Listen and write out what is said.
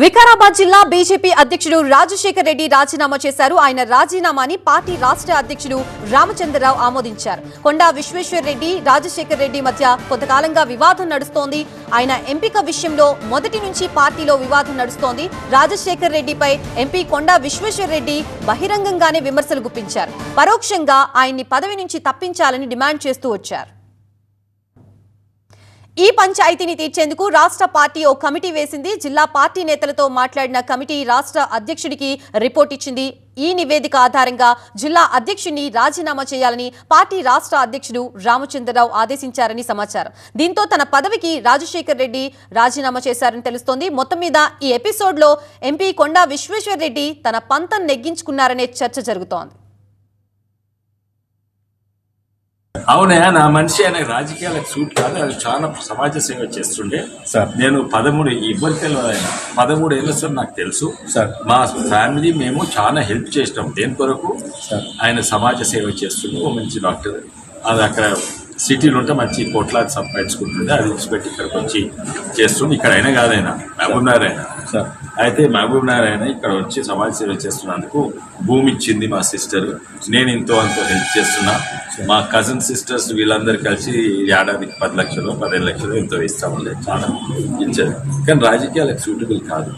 వికారాబాద్ జిల్లా బీజేపీ అధ్యక్షుడు రాజశేఖర్ రెడ్డి రాజీనామా చేశారు. ఆయన రాజీనామాని పార్టీ రాష్ట్ర అధ్యక్షుడు రామచంద్రరావు ఆమోదించారు. కొండా విశ్వేశ్వర్ రెడ్డి రాజశేఖర్ రెడ్డి మధ్య కొంతకాలంగా వివాదం నడుస్తోంది. ఆయన ఎంపిక విషయంలో మొదటి నుంచి పార్టీలో వివాదం నడుస్తోంది. రాజశేఖర్ రెడ్డిపై ఎంపీ కొండా విశ్వేశ్వర్ రెడ్డి బహిరంగంగానే విమర్శలు గుప్పించారు. పరోక్షంగా ఆయన్ని పదవి నుంచి తప్పించాలని డిమాండ్ చేస్తూ వచ్చారు. ఈ పంచాయతీని తీర్చేందుకు రాష్ట్ర పార్టీ ఓ కమిటీ వేసింది. జిల్లా పార్టీ నేతలతో మాట్లాడిన కమిటీ రాష్ట్ర అధ్యక్షుడికి రిపోర్ట్ ఇచ్చింది. ఈ నివేదిక ఆధారంగా జిల్లా అధ్యక్షుడిని రాజీనామా చేయాలని పార్టీ రాష్ట్ర అధ్యక్షుడు రామచంద్రరావు ఆదేశించారని సమాచారం. దీంతో తన పదవికి రాజశేఖర్ రెడ్డి రాజీనామా చేశారని తెలుస్తోంది. మొత్తం మీద ఈ ఎపిసోడ్లో ఎంపీ కొండా విశ్వేశ్వర్ రెడ్డి తన పంతం నెగ్గించుకున్నారనే చర్చ జరుగుతోంది. అవునయా నా మనిషి ఆయన రాజకీయాలకు సూట్ కాదు అది చాలా సమాజ సేవ చేస్తుండే సార్. నేను పదమూడు ఇవ్వరు తెలియదు ఆయన పదమూడు ఏళ్ళ సార్ నాకు తెలుసు సార్. మా ఫ్యామిలీ మేము చాలా హెల్ప్ చేసినాం దేని కొరకు సార్. ఆయన సమాజ సేవ చేస్తుండే ఓ మంచి డాక్టర్ అది అక్కడ సిటీలో ఉంటే మంచి కోట్లాది సంపాదించుకుంటుండే అది విడిచిపెట్టి ఇక్కడికి వచ్చి చేస్తుండే. ఇక్కడ అయినా కాదైనా మహబూబ్ నారాయణ సార్. అయితే మహబూబ్ నారాయణ ఇక్కడ వచ్చి సమాజ సేవ చేస్తున్నందుకు భూమి ఇచ్చింది మా సిస్టర్. నేను ఎంతో అంతో హెల్ప్ చేస్తున్నా. మా కజిన్ సిస్టర్స్ వీళ్ళందరూ కలిసి ఏడాదికి పది లక్షలు పదిహేను లక్షలు ఎంతో ఇస్తామండి చాలా ఇచ్చారు. కానీ రాజకీయాలకు సూటబుల్ కాదు.